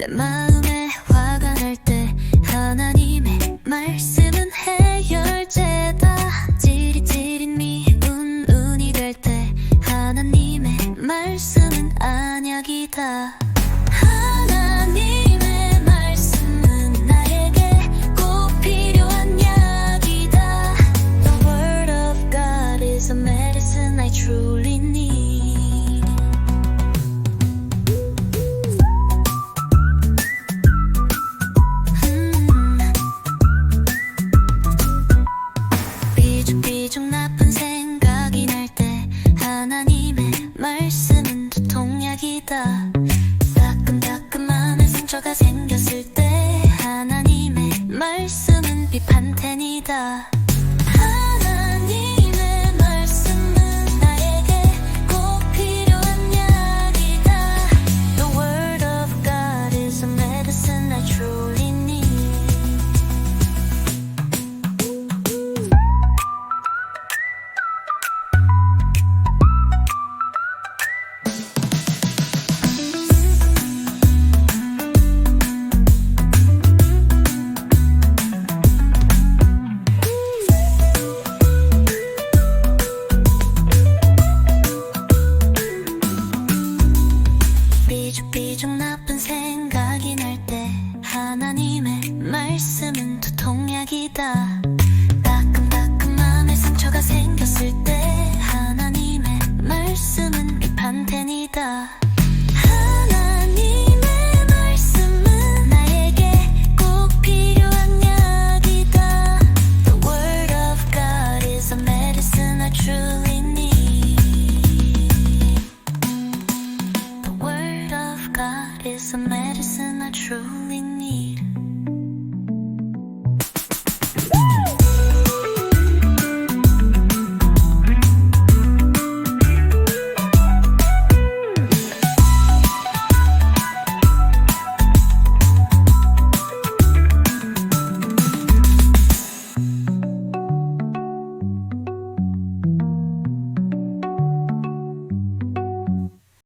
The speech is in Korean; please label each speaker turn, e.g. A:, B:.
A: 내 마음에 화가 날 때 하나님의 말씀은 해열제다. 찌릿찌릿 미운 운이 될 때 하나님의 말씀은 안약이다. 말씀은 두통약이다. 따끔따끔한 상처가 생겼을 때 하나님의 말씀은 비판텐이다 삐죽삐죽 나쁜 생각이 날 때 하나님의 말씀은 두통약이다. 따끔따끔 마음에 상처가 생겼을 때 is a medicine I truly need.